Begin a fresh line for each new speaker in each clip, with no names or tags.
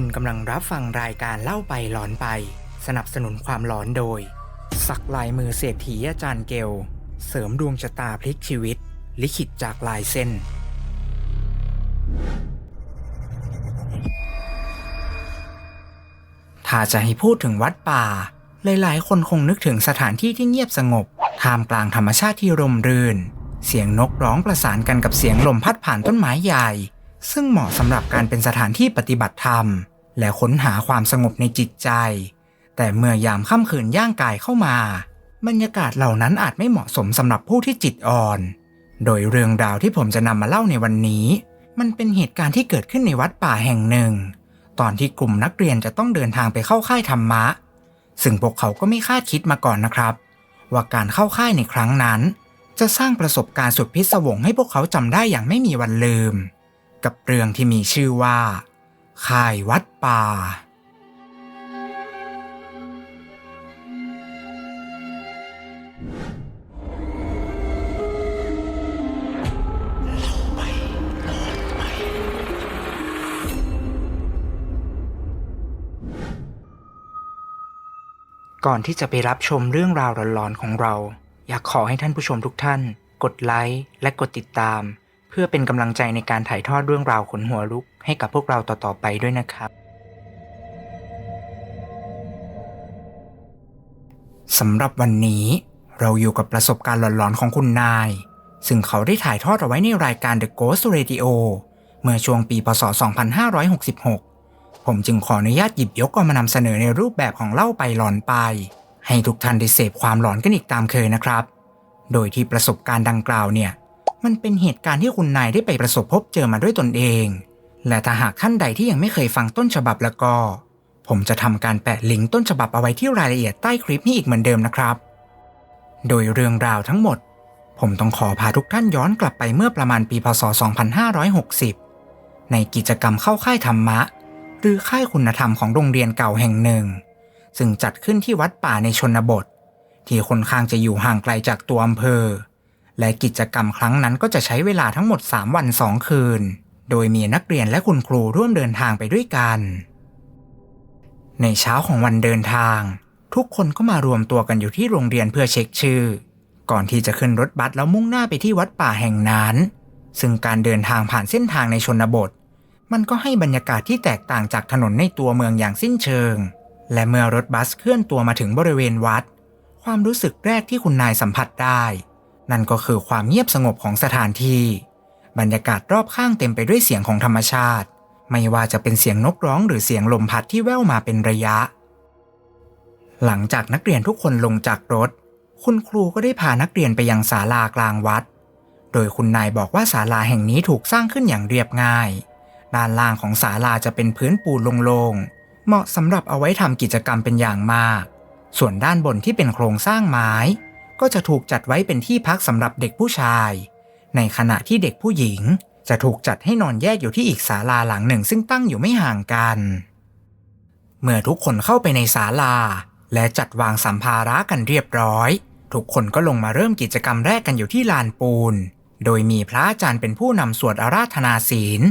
คุณกำลังรับฟังรายการเล่าไปหลอนไป สนับสนุนความหลอนโดย สักลายมือเศรษฐีอาจารย์เกล เสริมดวงชะตาพลิกชีวิต ลิขิตจากลายเส้น ถ้าจะให้พูดถึงวัดป่า หลายๆ คนคงนึกถึงสถานที่ที่เงียบสงบท่ามกลางธรรมชาติที่ร่มรื่น เสียงนกร้องประสานกันกับเสียงลมพัดผ่านต้นไม้ใหญ่ ซึ่งเหมาะสำหรับการเป็นสถานที่ปฏิบัติธรรม และค้นหาความสงบในจิตใจ แต่เมื่อยามค่ำคืนย่างกายเข้ามา บรรยากาศเหล่านั้นอาจไม่เหมาะสมสำหรับผู้ที่จิตอ่อน โดยเรื่องราวที่ผมจะนำมาเล่าในวันนี้ มันเป็นเหตุการณ์ที่เกิดขึ้นในวัดป่าแห่งหนึ่ง ตอนที่กลุ่มนักเรียนจะต้องเดินทางไปเข้าค่ายธรรมะ ซึ่งพวกเขาก็ไม่คาดคิดมาก่อนนะครับ ว่าการเข้าค่ายในครั้งนั้น จะสร้างประสบการณ์สุดพิศวงให้พวกเขาจำได้อย่างไม่มีวันลืม กับเรื่องที่มีชื่อว่าค่ายวัดป่า ก่อนที่จะไปรับชมเรื่องราวหลอนๆของเรา อยากขอให้ท่านผู้ชมทุกท่าน กดไลค์และกดติดตาม พื่อเป็นกำลังใจในการถ่ายทอดเรื่องราวขนหัวลุก ให้กับพวกเราต่อๆไปด้วยนะครับสำหรับวันนี้เราอยู่กับประสบการณ์หลอนๆของคุณนาย ซึ่งเขาได้ถ่ายทอดเอาไว้ในรายการ The Ghost Radio เมื่อช่วงปีพศ 2566 ผมจึงขออนุญาตหยิบยกเอามานำเสนอในรูปแบบของเล่าไปหลอนไป ให้ทุกท่านได้เสพความหลอนกันอีกตามเคยนะครับ โดยที่ประสบการณ์ดังกล่าวเนี่ย มันเป็นเหตุการณ์ที่คุณนายได้ไปประสบพบเจอมาด้วยตนเอง และถ้าหากท่านใดที่ยังไม่เคยฟังต้นฉบับแล้วก็ ผมจะทำการแปะลิงก์ต้นฉบับเอาไว้ที่รายละเอียดใต้คลิปนี้อีกเหมือนเดิมนะครับ โดยเรื่องราวทั้งหมด ผมต้องขอพาทุกท่านย้อนกลับไปเมื่อประมาณปีพศ 2560 ในกิจกรรมเข้าค่ายธรรมะ หรือค่ายคุณธรรมของโรงเรียนเก่าแห่งหนึ่ง ซึ่งจัดขึ้นที่วัดป่าในชนบท ที่ค่อนข้างจะอยู่ห่างไกลจากตัวอำเภอ และกิจกรรมครั้งนั้นก็จะใช้เวลาทั้งหมด 3 วัน 2 คืน โดยมีนักเรียนและคุณครูร่วมเดินทางไปด้วยกัน ในเช้าของวันเดินทาง ทุกคนก็มารวมตัวกันอยู่ที่โรงเรียนเพื่อเช็คชื่อ ก่อนที่จะขึ้นรถบัสแล้วมุ่งหน้าไปที่วัดป่าแห่งนั้น ซึ่งการเดินทางผ่านเส้นทางในชนบท มันก็ให้บรรยากาศที่แตกต่างจากถนนในตัวเมืองอย่างสิ้นเชิง และเมื่อรถบัสเคลื่อนตัวมาถึงบริเวณวัด ความรู้สึกแรกที่คุณนายสัมผัสได้ นั่นก็คือความเงียบสงบของสถานที่ บรรยากาศรอบข้างเต็มไปด้วยเสียงของธรรมชาติ ไม่ว่าจะเป็นเสียงนกร้องหรือเสียงลมพัดที่แว่วมาเป็นระยะ หลังจากนักเรียนทุกคนลงจากรถ คุณครูก็ได้พานักเรียนไปยังศาลากลางวัด โดยคุณนายบอกว่าศาลาแห่งนี้ถูกสร้างขึ้นอย่างเรียบง่าย ด้านล่างของศาลาจะเป็นพื้นปูนโล่งๆ เหมาะสำหรับเอาไว้ทำกิจกรรมเป็นอย่างมาก ส่วนด้านบนที่เป็นโครงสร้างไม้ ก็จะถูกจัดไว้เป็นที่พักสำหรับเด็กผู้ชาย ในขณะที่เด็กผู้หญิงจะถูกจัดให้นอนแยกอยู่ที่อีกศาลาหลังหนึ่งซึ่งตั้งอยู่ไม่ห่างกัน เมื่อทุกคนเข้าไปในศาลา และจัดวางสัมภาระกันเรียบร้อย ทุกคนก็ลงมาเริ่มกิจกรรมแรกกันอยู่ที่ลานปูน โดยมีพระอาจารย์เป็นผู้นำสวดอาราธนาศีล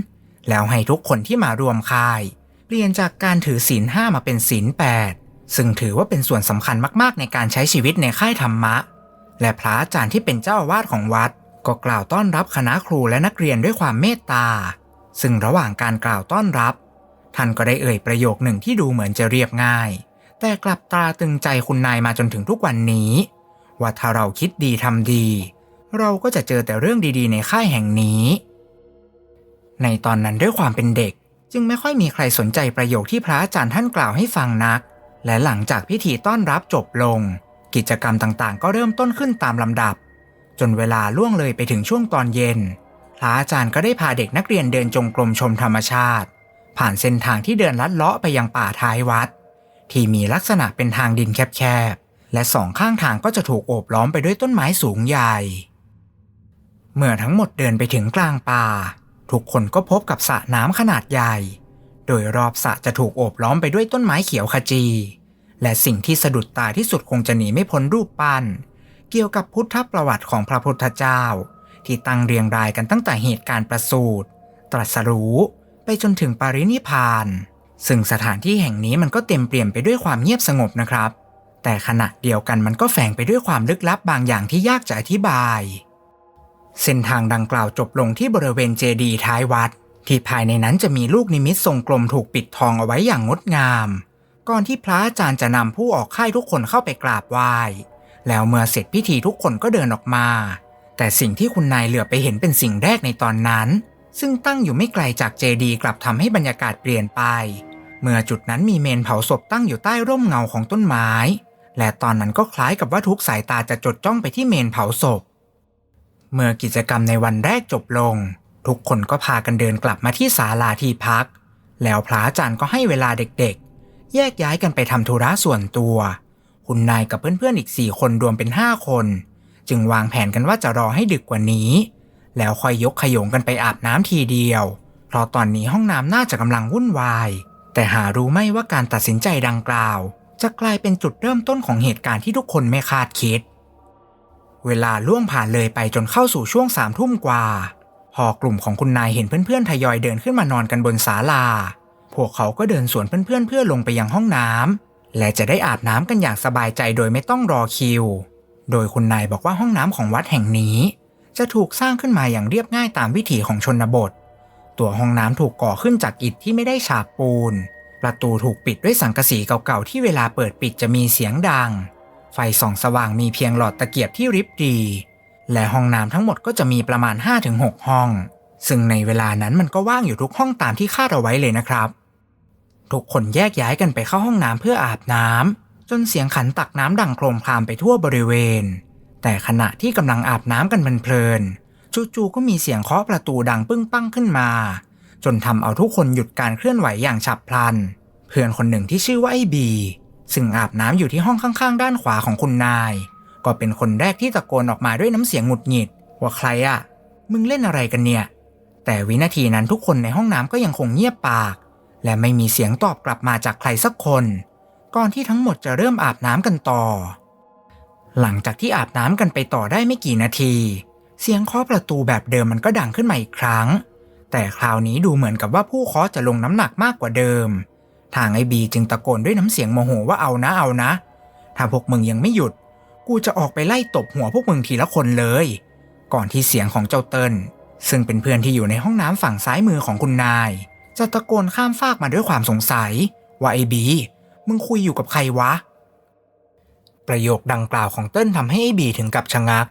แล้วให้ทุกคนที่มารวมค่าย เปลี่ยนจากการถือศีลห้ามาเป็นศีลแปดซึ่งถือว่าเป็นส่วนสำคัญมากๆในการใช้ชีวิตในค่ายธรรมะ และพระอาจารย์ที่เป็นเจ้าอาวาสของวัด ก็กล่าวต้อนรับคณะครูและนักเรียนด้วยความเมตตา ซึ่งระหว่างการกล่าวต้อนรับ ท่านก็ได้เอ่ยประโยคหนึ่งที่ดูเหมือนจะเรียบง่าย แต่กลับตราตึงใจคุณนายมาจนถึงทุกวันนี้ ว่าถ้าเราคิดดีทำดี เราก็จะเจอแต่เรื่องดีๆ ในค่ายแห่งนี้ ในตอนนั้นด้วยความเป็นเด็ก จึงไม่ค่อยมีใครสนใจประโยคที่พระอาจารย์ท่านกล่าวให้ฟังนัก และหลังจากพิธีต้อนรับจบลง กิจกรรมต่างๆ ก็เริ่มต้นขึ้นตามลำดับ จนเวลาล่วงเลยไปถึงช่วงตอนเย็นพระอาจารย์ก็ได้พาเด็กนักเรียนเดินจงกรมชมธรรมชาติ ผ่านเส้นทางที่เดินลัดเลาะไปยังป่าท้ายวัด ที่มีลักษณะเป็นทางดินแคบๆ และสองข้างทางก็จะถูกโอบล้อมไปด้วยต้นไม้สูงใหญ่ เมื่อทั้งหมดเดินไปถึงกลางป่า ทุกคนก็พบกับสระน้ำขนาดใหญ่ โดยรอบสระจะถูกโอบล้อมไปด้วยต้นไม้เขียวขจี และสิ่งที่สะดุดตาที่สุดคงจะหนีไม่พ้นรูปปั้น เกี่ยวกับพุทธประวัติของพระพุทธเจ้า ที่ตั้งเรียงรายกันตั้งแต่เหตุการณ์ประสูติตรัสรู้ไปจนถึงปรินิพพาน ซึ่งสถานที่แห่งนี้มันก็เต็มเปี่ยมไปด้วยความเงียบสงบนะครับ แต่ขณะเดียวกันมันก็แฝงไปด้วยความลึกลับบางอย่างที่ยากจะอธิบาย เส้นทางดังกล่าวจบลงที่บริเวณเจดีย์ท้ายวัด ที่ภายในนั้นจะมีลูกนิมิตทรงกลมถูกปิดทองเอาไว้อย่างงดงาม ก่อนที่พระอาจารย์จะนำผู้ออกค่ายทุกคนเข้าไปกราบไหว้ แล้วเมื่อเสร็จพิธีทุกคนก็เดินออกมา แต่สิ่งที่คุณนายเหลือไปเห็นเป็นสิ่งแรกในตอนนั้น ซึ่งตั้งอยู่ไม่ไกลจากเจดีกลับทำให้บรรยากาศเปลี่ยนไป เมื่อจุดนั้นมีเมนเผาศพตั้งอยู่ใต้ร่มเงาของต้นไม้ และตอนนั้นก็คล้ายกับว่าทุกสายตาจะจดจ้องไปที่เมนเผาศพ เมื่อกิจกรรมในวันแรกจบลง ทุกคนก็พากันเดินกลับมาที่ศาลาที่พัก แล้วพระอาจารย์ก็ให้เวลาเด็กๆ แยกย้ายกันไปทำธุระส่วนตัว คุณนายกับเพื่อนๆอีกสี่คนรวมเป็นห้าคน จึงวางแผนกันว่าจะรอให้ดึกกว่านี้ แล้วค่อยยกขยงกันไปอาบน้ำทีเดียว เพราะตอนนี้ห้องน้ำน่าจะกำลังวุ่นวาย แต่หารู้ไม่ว่าการตัดสินใจดังกล่าว จะกลายเป็นจุดเริ่มต้นของเหตุการณ์ที่ทุกคนไม่คาดคิด เวลาล่วงผ่านเลยไปจนเข้าสู่ช่วงสามทุ่มกว่า พอกลุ่มของคุณนายเห็นเพื่อนๆทยอยเดินขึ้นมานอนกันบนศาลา พวกเขาก็เดินสวนเพื่อนๆเพื่อลงไปยังห้องน้ำและจะได้อาบน้ำกันอย่างสบายใจโดยไม่ต้องรอคิว โดยคุณนายบอกว่าห้องน้ำของวัดแห่งนี้ จะถูกสร้างขึ้นมาอย่างเรียบง่ายตามวิถีของชนบท ตัวห้องน้ำถูกก่อขึ้นจากอิฐที่ไม่ได้ฉาบปูน ประตูถูกปิดด้วยสังกะสีเก่าๆที่เวลาเปิดปิดจะมีเสียงดัง ไฟส่องสว่างมีเพียงหลอดตะเกียบที่ริบดีและห้องน้ำทั้งหมดก็จะมีประมาณ 5-6 ห้อง ซึ่งในเวลานั้นมันก็ว่างอยู่ทุกห้องตามที่คาดเอาไว้เลยนะครับ ทุกคนแยกย้ายกันไปเข้าห้องน้ำเพื่ออาบน้ำจนเสียงขันตักน้ำดังโครมครามไปทั่วบริเวณ แต่ขณะที่กำลังอาบน้ำกันเพลินๆจู่ๆก็มีเสียงเคาะประตูดังปึ้งปั้งขึ้นมา จนทำเอาทุกคนหยุดการเคลื่อนไหวอย่างฉับพลัน เพื่อนคนหนึ่งที่ชื่อว่าไอ้บี ซึ่งอาบน้ำอยู่ที่ห้องข้างๆ ด้านขวาของคุณนาย ก็เป็นคนแรกที่ตะโกนออกมาด้วยน้ำเสียงหงุดหงิด ว่าใครอะมึงเล่นอะไรกันเนี่ย แต่วินาทีนั้นทุกคนในห้องน้ำก็ยังคงเงียบปาก และไม่มีเสียงตอบกลับมาจากใครสักคน ก่อนที่ทั้งหมดจะเริ่มอาบน้ำกันต่อ หลังจากที่อาบน้ำกันไปต่อได้ไม่กี่นาที เสียงเคาะประตูแบบเดิมมันก็ดังขึ้นมาอีกครั้ง แต่คราวนี้ดูเหมือนกับว่าผู้เคาะจะลงน้ำหนักมากกว่าเดิม ทางไอบีจึงตะโกนด้วยน้ำเสียงโมโหว่าเอานะเอานะ ถ้าพวกมึงยังไม่หยุด กูจะออกไปไล่ตบหัวพวกมึงทีละคนเลย ก่อนที่เสียงของเจ้าเติ้ลซึ่งเป็นเพื่อนที่อยู่ในห้องน้ำฝั่งซ้ายมือของคุณนาย จะตะโกนข้ามฟากมาด้วยความสงสัย ว่าไอบี มึงคุยอยู่กับใครวะ ประโยคดังกล่าวของเติ้ลทำให้ไอบีถึงกับชะงัก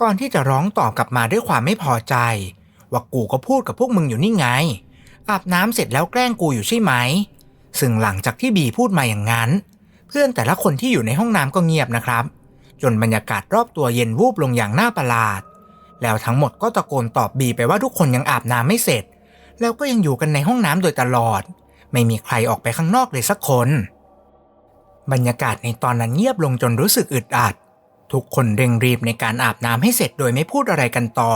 ก่อนที่จะร้องตอบกลับมาด้วยความไม่พอใจ ว่ากูก็พูดกับพวกมึงอยู่นี่ไงอาบน้ำเสร็จแล้วแกล้งกูอยู่ใช่ไหม ซึ่งหลังจากที่บีพูดมาอย่างนั้น เพื่อนแต่ละคนที่อยู่ในห้องน้ำก็เงียบนะครับ จนบรรยากาศรอบตัวเย็นวูบลงอย่างน่าประหลาด แล้วทั้งหมดก็ตะโกนตอบบีไปว่าทุกคนยังอาบน้ำไม่เสร็จ แล้วก็ยังอยู่กันในห้องน้ำโดยตลอด ไม่มีใครออกไปข้างนอกเลยสักคน บรรยากาศในตอนนั้นเงียบลงจนรู้สึกอึดอัด ทุกคนเร่งรีบในการอาบน้ำให้เสร็จโดยไม่พูดอะไรกันต่อ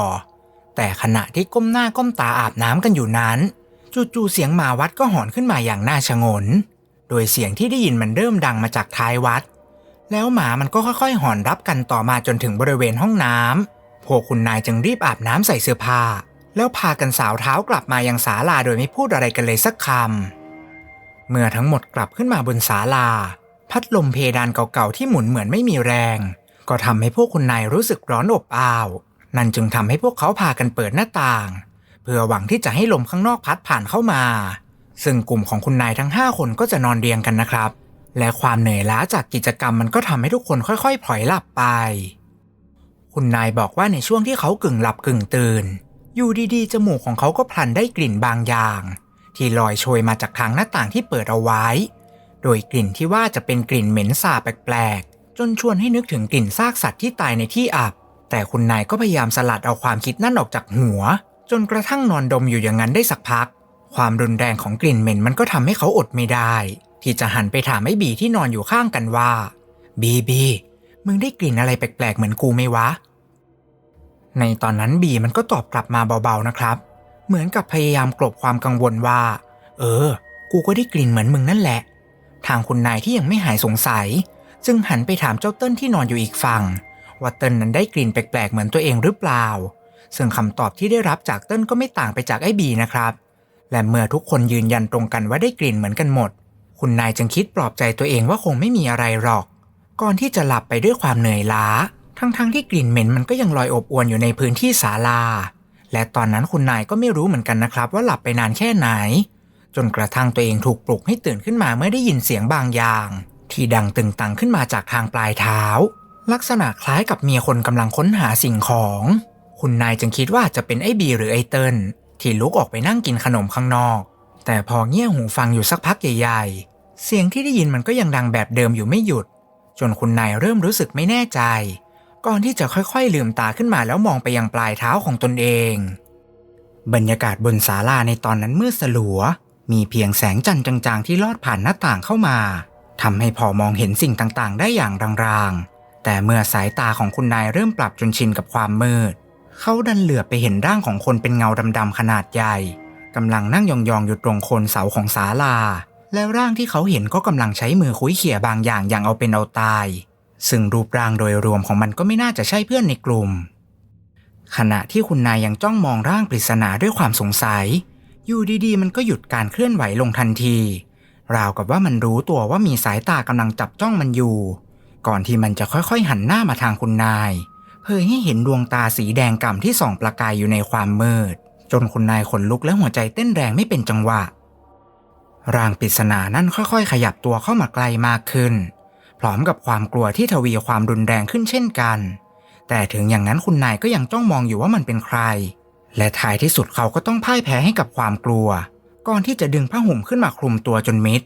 แต่ขณะที่ก้มหน้าก้มตาอาบน้ำกันอยู่นั้น จู่ๆเสียงหมาวัดก็หอนขึ้นมาอย่างน่าชงน โดยเสียงที่ได้ยินมันเริ่มดังมาจากท้ายวัด แล้วหมามันก็ค่อยๆ หอนรับกันต่อมาจนถึงบริเวณห้องน้ำพวกคุณนายจึงรีบอาบน้ำใส่เสื้อผ้า แล้วพากันสาวเท้ากลับมายังศาลาโดยไม่พูดอะไรกันเลยสักคำ เมื่อทั้งหมดกลับขึ้นมาบนศาลา พัดลมเพดานเก่าๆที่หมุนเหมือนไม่มีแรง ก็ทำให้พวกคุณนายรู้สึกร้อนอบอ้าว นั่นจึงทำให้พวกเขาพากันเปิดหน้าต่าง เพื่อหวังที่จะให้ลมข้างนอกพัดผ่านเข้ามา ซึ่งกลุ่มของคุณนายทั้ง 5 คนก็จะนอนเรียงกันนะครับ และความเหนื่อยล้าจากกิจกรรมมันก็ทำให้ทุกคนค่อยๆพลอยหลับไป คุณนายบอกว่าในช่วงที่เขากึ่งหลับกึ่งตื่น อยู่ดีๆ จมูกของเขาก็พลันได้กลิ่นบางอย่าง ที่ลอยโชยมาจากทางหน้าต่างที่เปิดเอาไว้ โดยกลิ่นที่ว่าจะเป็นกลิ่นเหม็นสาบแปลกๆ จนชวนให้นึกถึงกลิ่นซากสัตว์ที่ตายในที่อับ แต่คุณนายก็พยายามสลัดเอาความคิดนั่นออกจากหัว จนกระทั่งนอนดมอยู่อย่างนั้นได้สักพัก ความรุนแรงของกลิ่นเหม็นมันก็ทำให้เขาอดไม่ได้ ที่จะหันไปถามไอ้บีที่นอนอยู่ข้างกันว่า บีบีมึงได้กลิ่นอะไรแปลกๆเหมือนกูไหมวะ ในตอนนั้นบีมันก็ตอบกลับมาเบาๆนะครับ เหมือนกับพยายามกลบความกังวลว่า เออ กูก็ได้กลิ่นเหมือนมึงนั่นแหละ ทางคุณนายที่ยังไม่หายสงสัย จึงหันไปถามเจ้าเติ้ลที่นอนอยู่อีกฝั่งว่าเติ้ลนั้นได้กลิ่นแปลกๆ เหมือนตัวเองหรือเปล่า ซึ่งคำตอบที่ได้รับจากเติ้ลก็ไม่ต่างไปจากไอ้บีนะครับ และเมื่อทุกคนยืนยันตรงกันว่าได้กลิ่นเหมือนกันหมด คุณนายจึงคิดปลอบใจตัวเองว่าคงไม่มีอะไรหรอก ก่อนที่จะหลับไปด้วยความเหนื่อยล้า ทั้งๆทที่กลิ่นเหม็นมันก็ยังลอยอบอวนอยู่ในพื้นที่ศาลา และตอนนั้นคุณนายก็ไม่รู้เหมือนกันนะครับ ว่าหลับไปนานแค่ไหน จนกระทั่งตัวเองถูกปลุกให้ตื่นขึ้นมาเมื่อได้ยินเสียงบางอย่าง ที่ดังตึงตังขึ้นมาจากทางปลายเท้า ลักษณะคล้ายกับเมียคนกำลังค้นหาสิ่งของ คุณนายจึงคิดว่าจะเป็นไอ้บีหรือไอ้เติ้ลที่ลุกออกไปนั่งกินขนมข้างนอก แต่พอเงี่ยหูฟังอยู่สักพักใหญ่ๆ เสียงที่ได้ยินมันก็ยังดังแบบเดิมอยู่ไม่หยุด จนคุณนายเริ่มรู้สึกไม่แน่ใจ ก่อนที่จะค่อยๆลืมตาขึ้นมาแล้วมองไปยังปลายเท้าของตนเอง บรรยากาศบนศาลาในตอนนั้นมืดสลัว มีเพียงแสงจันทร์จางๆ ที่ลอดผ่านหน้าต่างเข้ามาทำให้พอมองเห็นสิ่งต่างๆ ได้อย่างรางๆ แต่เมื่อสายตาของคุณนายเริ่มปรับจนชินกับความมืด เขาดันเหลือบไปเห็นร่างของคนเป็นเงาดำๆขนาดใหญ่กำลังนั่งยองๆอยู่ตรงโคนเสาของศาลา แล้วร่างที่เขาเห็นก็กำลังใช้มือคุ้ยเขี่ยบางอย่างอย่างเอาเป็นเอาตาย ซึ่งรูปร่างโดยรวมของมันก็ไม่น่าจะใช่เพื่อนในกลุ่ม ขณะที่คุณนายยังจ้องมองร่างปริศนาด้วยความสงสัย อยู่ดีๆ มันก็หยุดการเคลื่อนไหวลงทันที ราวกับว่ามันรู้ตัวว่ามีสายตากำลังจับจ้องมันอยู่ ก่อนที่มันจะค่อยๆ หันหน้ามาทางคุณนายเผยให้เห็นดวงตาสีแดงก่ำที่ส่องประกายอยู่ในความมืด จนคุณนายขนลุกและหัวใจเต้นแรงไม่เป็นจังหวะร่างปริศนานั่นค่อยๆ ขยับตัวเข้ามาไกลมากขึ้น พร้อมกับความกลัวที่ทวีความรุนแรงขึ้นเช่นกัน แต่ถึงอย่างนั้นคุณนายก็ยังจ้องมองอยู่ว่ามันเป็นใคร และท้ายที่สุดเขาก็ต้องพ่ายแพ้ให้กับความกลัว ก่อนที่จะดึงผ้าห่มขึ้นมาคลุมตัวจนมิด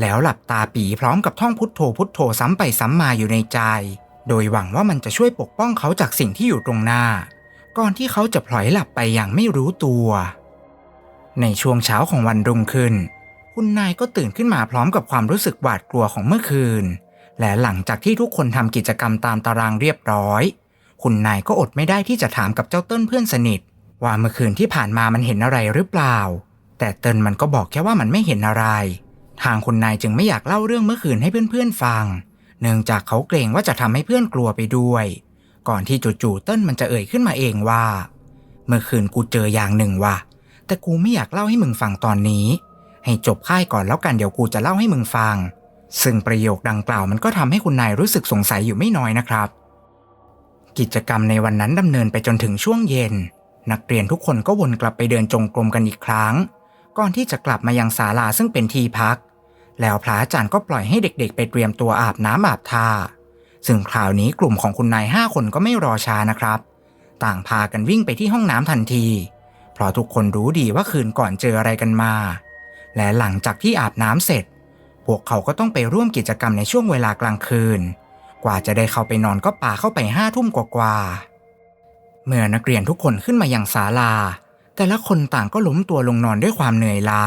แล้วหลับตาปีพร้อมกับท่องพุทโธพุทโธซ้ำไปซ้ำมาอยู่ในใจ โดยหวังว่ามันจะช่วยปกป้องเขาจากสิ่งที่อยู่ตรงหน้า ก่อนที่เขาจะพลอยหลับไปอย่างไม่รู้ตัว ในช่วงเช้าของวันรุ่งขึ้น คุณนายก็ตื่นขึ้นมาพร้อมกับความรู้สึกหวาดกลัวของเมื่อคืน และหลังจากที่ทุกคนทำกิจกรรมตามตารางเรียบร้อย คุณนายก็อดไม่ได้ที่จะถามกับเจ้าเติ้ลเพื่อนสนิท ว่าเมื่อคืนที่ผ่านมามันเห็นอะไรหรือเปล่า แต่เติ้ลมันก็บอกแค่ว่ามันไม่เห็นอะไร ทางคุณนายจึงไม่อยากเล่าเรื่องเมื่อคืนให้เพื่อนๆฟัง เนื่องจากเขาเกรงว่าจะทำให้เพื่อนกลัวไปด้วย ก่อนที่จู่ๆเติ้ลมันจะเอ่ยขึ้นมาเองว่า เมื่อคืนกูเจออย่างหนึ่งว่ะ แต่กูไม่อยากเล่าให้มึงฟังตอนนี้ ให้จบค่ายก่อนแล้วกันเดี๋ยวกูจะเล่าให้มึงฟัง ซึ่งประโยคดังกล่าวมันก็ทำให้คุณนายรู้สึกสงสัยอยู่ไม่น้อยนะครับ กิจกรรมในวันนั้นดำเนินไปจนถึงช่วงเย็น นักเรียนทุกคนก็วนกลับไปเดินจงกรมกันอีกครั้ง ก่อนที่จะกลับมายังศาลาซึ่งเป็นที่พัก แล้วพระอาจารย์ก็ปล่อยให้เด็กๆ ไปเตรียมตัวอาบน้ำอาบท่าซึ่งคราวนี้กลุ่มของคุณนายห้าคนก็ไม่รอช้านะครับ ต่างพากันวิ่งไปที่ห้องน้ำทันที เพราะทุกคนรู้ดีว่าคืนก่อนเจออะไรกันมา และหลังจากที่อาบน้ำเสร็จ พวกเขาก็ต้องไปร่วมกิจกรรมในช่วงเวลากลางคืน กว่าจะได้เข้าไปนอนก็ป่าเข้าไปห้าทุ่มกว่าๆเมื่อนักเรียนทุกคนขึ้นมายังศาลา แต่ละคนต่างก็ล้มตัวลงนอนด้วยความเหนื่อยล้า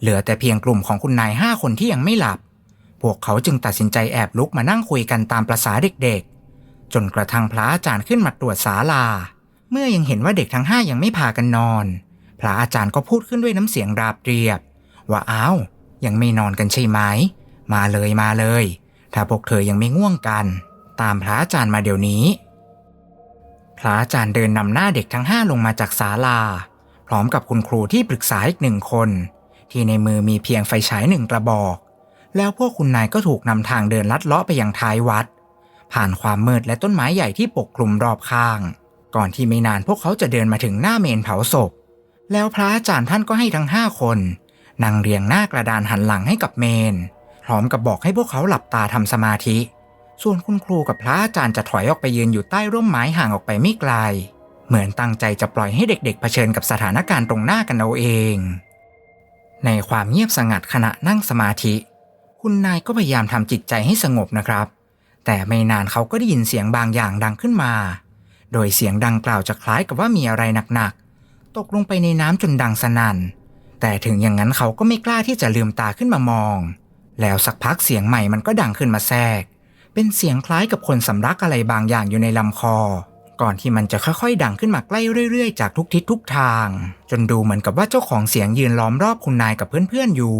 เหลือแต่เพียงกลุ่มของคุณนายห้าคนที่ยังไม่หลับ พวกเขาจึงตัดสินใจแอบลุกมานั่งคุยกันตามประษาเด็กๆ จนกระทั่งพระอาจารย์ขึ้นมาตรวจศาลา เมื่อยังเห็นว่าเด็กทั้งห้ายังไม่พากันนอน พระอาจารย์ก็พูดขึ้นด้วยน้ำเสียงราบเรียบ ว่าอ้าว ยังไม่นอนกันใช่ไหม มาเลยมาเลย ถ้าพวกเธอยังไม่ง่วงกัน ตามพระอาจารย์มาเดี๋ยวนี้ พระอาจารย์เดินนำหน้าเด็กทั้งห้าลงมาจากศาลา พร้อมกับคุณครูที่ปรึกษาอีกหนึ่งคน ที่ในมือมีเพียงไฟฉายหนึ่งกระบอก แล้วพวกคุณนายก็ถูกนำทางเดินลัดเลาะไปยังท้ายวัด ผ่านความมืดและต้นไม้ใหญ่ที่ปกคลุมรอบข้าง ก่อนที่ไม่นานพวกเขาจะเดินมาถึงหน้าเมนเผาศพแล้วพระอาจารย์ท่านก็ให้ทั้งห้าคน นั่งเรียงหน้ากระดานหันหลังให้กับเมน พร้อมกับบอกให้พวกเขาหลับตาทำสมาธิ ส่วนคุณครูกับพระอาจารย์จะถอยออกไปยืนอยู่ใต้ร่มไม้ห่างออกไปไม่ไกล เหมือนตั้งใจจะปล่อยให้เด็กๆเผชิญกับสถานการณ์ตรงหน้ากันเอาเอง ในความเงียบสงัดขณะนั่งสมาธิ คุณนายก็พยายามทำจิตใจให้สงบนะครับ แต่ไม่นานเขาก็ได้ยินเสียงบางอย่างดังขึ้นมา โดยเสียงดังกล่าวจะคล้ายกับว่ามีอะไรหนักๆตกลงไปในน้ำจนดังสนั่น แต่ถึงอย่างนั้นเขาก็ไม่กล้าที่จะลืมตาขึ้นมามอง แล้วสักพักเสียงใหม่มันก็ดังขึ้นมาแทรก เป็นเสียงคล้ายกับคนสำลักอะไรบางอย่างอยู่ในลำคอ ก่อนที่มันจะค่อยๆ ดังขึ้นมาใกล้เรื่อยๆ จากทุกทิศทุกทาง จนดูเหมือนกับว่าเจ้าของเสียงยืนล้อมรอบคุณนายกับเพื่อนๆอยู่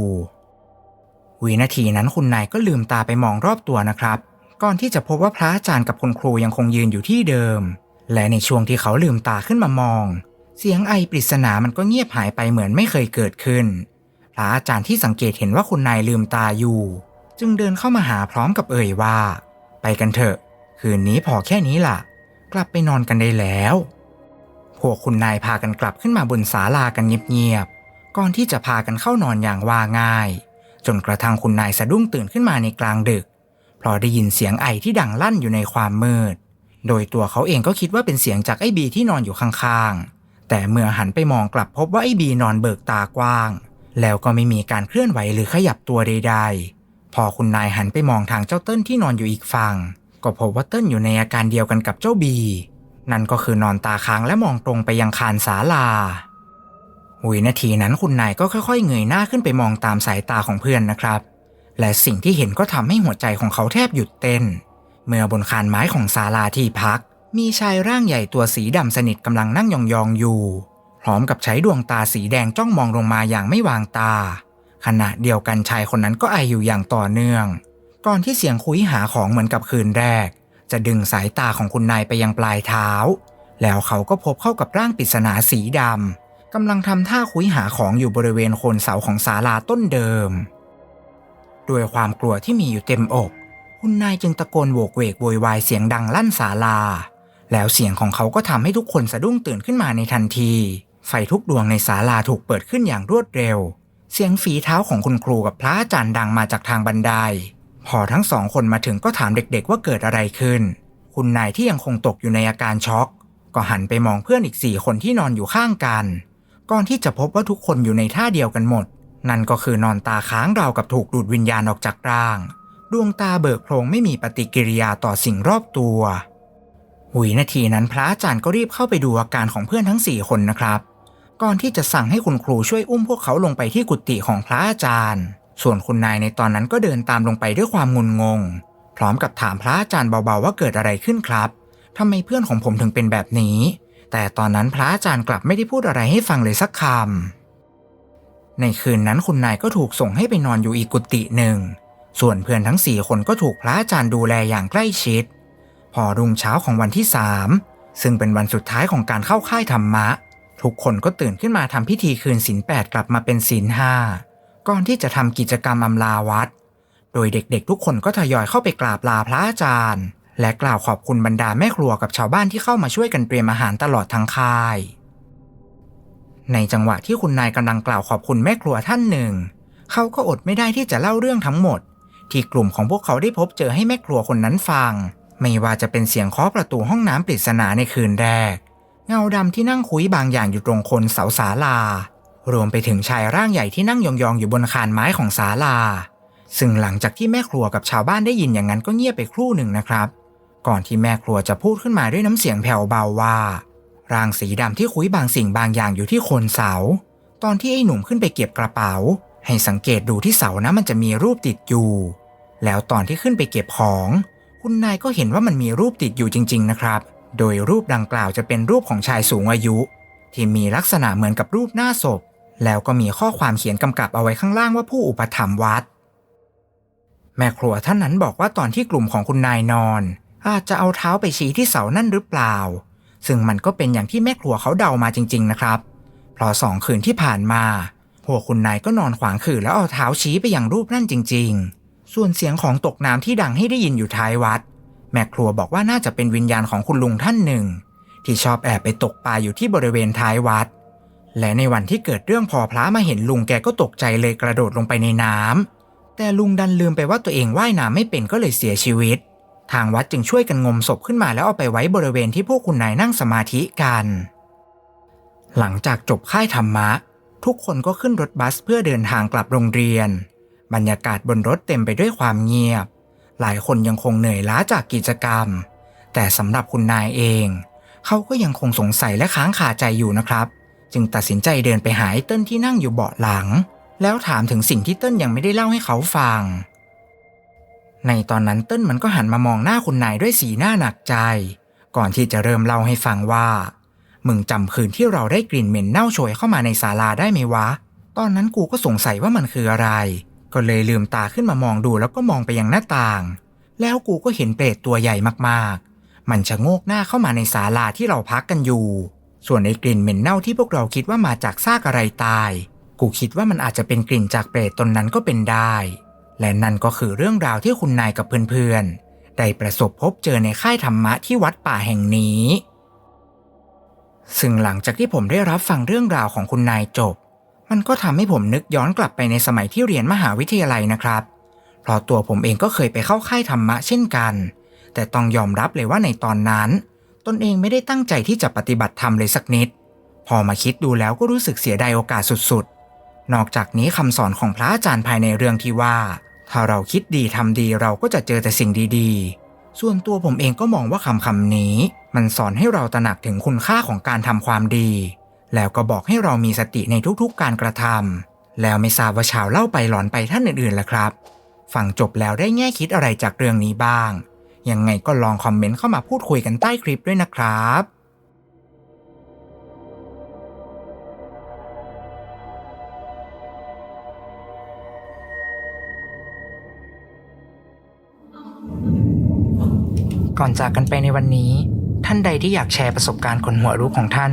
วินาทีนั้นคุณนายก็ลืมตาไปมองรอบตัวนะครับ ก่อนที่จะพบว่าพระอาจารย์กับคุณครูยังคงยืนอยู่ที่เดิม และในช่วงที่เขาลืมตาขึ้นมามอง เสียงไอปริศนามันก็เงียบหายไปเหมือนไม่เคยเกิดขึ้น พระอาจารย์ที่สังเกตเห็นว่าคุณนายลืมตาอยู่ จึงเดินเข้ามาหาพร้อมกับเอ่ยว่า ไปกันเถอะ คืนนี้พอแค่นี้ล่ะ กลับไปนอนกันได้แล้ว พวกคุณนายพากันกลับขึ้นมาบนศาลากันเงียบๆก่อนที่จะพากันเข้านอนอย่างว่าง่าย จนกระทั่งคุณนายสะดุ้งตื่นขึ้นมาในกลางดึก เพราะได้ยินเสียงไอที่ดังลั่นอยู่ในความมืด โดยตัวเขาเองก็คิดว่าเป็นเสียงจากไอบีที่นอนอยู่ข้างๆ แต่เมื่อหันไปมองกลับพบว่าไอ้บีนอนเบิกตากว้าง แล้วก็ไม่มีการเคลื่อนไหวหรือขยับตัวใดๆ พอคุณนายหันไปมองทางเจ้าเติ้ลที่นอนอยู่อีกฝั่ง ก็พบว่าเติ้ลอยู่ในอาการเดียวกันกับเจ้าบี นั่นก็คือนอนตาค้างและมองตรงไปยังคานศาลาวินาทีนั้นคุณนายก็ค่อยๆเงยหน้าขึ้นไปมองตามสายตาของเพื่อนนะครับ และสิ่งที่เห็นก็ทำให้หัวใจของเขาแทบหยุดเต้น เมื่อบนคานไม้ของศาลาที่พัก มีชายร่างใหญ่ตัวสีดำสนิทกำลังนั่งยองๆอยู่ พร้อมกับใช้ดวงตาสีแดงจ้องมองลงมาอย่างไม่วางตา ขณะเดียวกันชายคนนั้นก็ไออยู่อย่างต่อเนื่อง ก่อนที่เสียงคุยหาของเหมือนกับคืนแรก จะดึงสายตาของคุณนายไปยังปลายเท้า แล้วเขาก็พบเข้ากับร่างปริศนาสีดำกำลังทำท่าคุยหาของอยู่บริเวณโคนเสาของศาลาต้นเดิมด้วยความกลัวที่มีอยู่เต็มอก คุณนายจึงตะโกนโวกเวกโวยวายเสียงดังลั่นศาลา แล้วเสียงของเขาก็ทำให้ทุกคนสะดุ้งตื่นขึ้นมาในทันที ไฟทุกดวงในศาลาถูกเปิดขึ้นอย่างรวดเร็ว เสียงฝีเท้าของคุณครูกับพระอาจารย์ดังมาจากทางบันได พอทั้งสองคนมาถึงก็ถามเด็กๆว่าเกิดอะไรขึ้น คุณนายที่ยังคงตกอยู่ในอาการช็อก ก็หันไปมองเพื่อนอีกสี่คนที่นอนอยู่ข้างกัน ก่อนที่จะพบว่าทุกคนอยู่ในท่าเดียวกันหมด นั่นก็คือนอนตาค้างราวกับถูกดูดวิญญาณออกจากร่าง ดวงตาเบิกโพลงไม่มีปฏิกิริยาต่อสิ่งรอบตัว วินาทีนั้นพระอาจารย์ก็รีบเข้าไปดูอาการของเพื่อนทั้งสี่คนนะครับ ก่อนที่จะสั่งให้คุณครูช่วยอุ้มพวกเขาลงไปที่กุฏิของพระอาจารย์ ส่วนคุณนายในตอนนั้นก็เดินตามลงไปด้วยความงุนงง พร้อมกับถามพระอาจารย์เบาๆว่าเกิดอะไรขึ้นครับทำไมเพื่อนของผมถึงเป็นแบบนี้ แต่ตอนนั้นพระอาจารย์กลับไม่ได้พูดอะไรให้ฟังเลยสักคำในคืนนั้นคุณนายก็ถูกส่งให้ไปนอนอยู่อีกกุฏิหนึ่ง ส่วนเพื่อนทั้งสี่คนก็ถูกพระอาจารย์ดูแลอย่างใกล้ชิด พอรุ่งเช้าของวันที่สามซึ่งเป็นวันสุดท้ายของการเข้าค่ายธรรมะ ทุกคนก็ตื่นขึ้นมาทำพิธีคืนศีลแปดกลับมาเป็นศีลห้าก่อนที่จะทำกิจกรรมอำลาวัด โดยเด็กๆ ทุกคนก็ทยอยเข้าไปกราบลาพระอาจารย์ และกล่าวขอบคุณบรรดาแม่ครัวกับชาวบ้านที่เข้ามาช่วยกันเตรียมอาหารตลอดทั้งค่าย ในจังหวะที่คุณนายกำลังกล่าวขอบคุณแม่ครัวท่านหนึ่ง เขาก็อดไม่ได้ที่จะเล่าเรื่องทั้งหมด ที่กลุ่มของพวกเขาได้พบเจอให้แม่ครัวคนนั้นฟัง ไม่ว่าจะเป็นเสียงเคาะประตูห้องน้ำปริศนาในคืนแรก เงาดำที่นั่งคุยบางอย่างอยู่ตรงคนเสาศาลา รวมไปถึงชายร่างใหญ่ที่นั่งยองๆอยู่บนคานไม้ของศาลา ซึ่งหลังจากที่แม่ครัวกับชาวบ้านได้ยินอย่างนั้นก็เงียบไปครู่หนึ่งนะครับ ก่อนที่แม่ครัวจะพูดขึ้นมาด้วยน้ำเสียงแผ่วเบาว่า ร่างสีดำที่คุยบางสิ่งบางอย่างอยู่ที่โคนเสา ตอนที่ไอ้หนุ่มขึ้นไปเก็บกระเป๋า ให้สังเกตดูที่เสานะมันจะมีรูปติดอยู่ แล้วตอนที่ขึ้นไปเก็บของ คุณนายก็เห็นว่ามันมีรูปติดอยู่จริง ๆ นะครับ โดยรูปดังกล่าวจะเป็นรูปของชายสูงอายุ ที่มีลักษณะเหมือนกับรูปหน้าศพ แล้วก็มีข้อความเขียนกำกับเอาไว้ข้างล่างว่าผู้อุปถัมภ์วัด แม่ครัวท่านนั้นบอกว่าตอนที่กลุ่มของคุณนายนอน อาจจะเอาเท้าไปชี้ที่เสานั่นหรือเปล่า ซึ่งมันก็เป็นอย่างที่แม่ครัวเขาเดามาจริง ๆ นะครับ เพราะสองคืนที่ผ่านมาพวกคุณนายก็นอนขวางขื่อแล้วเอาเท้าชี้ไปยังรูปนั่นจริง ๆ ส่วนเสียงของตกน้ำที่ดังให้ได้ยินอยู่ท้ายวัด แม่ครัวบอกว่าน่าจะเป็นวิญญาณของคุณลุงท่านหนึ่ง ที่ชอบแอบไปตกปลาอยู่ที่บริเวณท้ายวัด และในวันที่เกิดเรื่องพอพระมาเห็นลุงแกก็ตกใจเลยกระโดดลงไปในน้ำแต่ลุงดันลืมไปว่าตัวเองว่ายน้ำไม่เป็นก็เลยเสียชีวิต ทางวัดจึงช่วยกันงมศพขึ้นมาแล้วเอาไปไว้บริเวณที่พวกคุณนายนั่งสมาธิกัน หลังจากจบค่ายธรรมะ ทุกคนก็ขึ้นรถบัสเพื่อเดินทางกลับโรงเรียน บรรยากาศบนรถเต็มไปด้วยความเงียบ หลายคนยังคงเหนื่อยล้าจากกิจกรรม แต่สำหรับคุณนายเอง เขาก็ยังคงสงสัยและค้างคาใจอยู่นะครับ จึงตัดสินใจเดินไปหาไอ้เติ้ลที่นั่งอยู่เบาะหลัง แล้วถามถึงสิ่งที่เติ้ลยังไม่ได้เล่าให้เขาฟัง ในตอนนั้นเติ้ลมันก็หันมามองหน้าคุณนายด้วยสีหน้าหนักใจ ก่อนที่จะเริ่มเล่าให้ฟังว่ามึงจำคืนที่เราได้กลิ่นเหม็นเน่าโชยเข้ามาในศาลาได้ไหมวะ ตอนนั้นกูก็สงสัยว่ามันคืออะไร ก็เลยลืมตาขึ้นมามองดูแล้วก็มองไปยังหน้าต่าง แล้วกูก็เห็นเปรตตัวใหญ่มากๆ มันชะโงกหน้าเข้ามาในศาลาที่เราพักกันอยู่ ส่วนในกลิ่นเหม็นเน่าที่พวกเราคิดว่ามาจากซากอะไรตาย กูคิดว่ามันอาจจะเป็นกลิ่นจากเปรตตนนั้นก็เป็นได้ และนั่นก็คือเรื่องราวที่คุณนายกับเพื่อนๆได้ประสบพบเจอในค่ายธรรมะที่วัดป่าแห่งนี้ ซึ่งหลังจากที่ผมได้รับฟังเรื่องราวของคุณนายจบ มันก็ทำให้ผมนึกย้อนกลับไปในสมัยที่เรียนมหาวิทยาลัยนะครับ เพราะตัวผมเองก็เคยไปเข้าค่ายธรรมะเช่นกัน แต่ต้องยอมรับเลยว่าในตอนนั้น ตนเองไม่ได้ตั้งใจที่จะปฏิบัติธรรมเลยสักนิด พอมาคิดดูแล้วก็รู้สึกเสียดายโอกาสสุดๆ นอกจากนี้คำสอนของพระอาจารย์ภายในเรื่องที่ว่า ถ้าเราคิดดีทำดีเราก็จะเจอแต่สิ่งดีๆ ส่วนตัวผมเองก็มองว่าคำคำนี้ มันสอนให้เราตระหนักถึงคุณค่าของการทำความดี แล้วก็บอกให้เรามีสติในทุกๆการกระทำแล้วไม่ทราบว่าชาวเล่าไปหลอนไปท่านอื่นๆล่ะครับ ฟังจบแล้วได้แง่คิดอะไรจากเรื่องนี้บ้าง ยังไงก็ลองคอมเมนต์เข้ามาพูดคุยกันใต้คลิปด้วยนะครับก่อนจากกันไปในวันนี้ ท่านใดที่อยากแชร์ประสบการณ์ขนหัวลุกของท่าน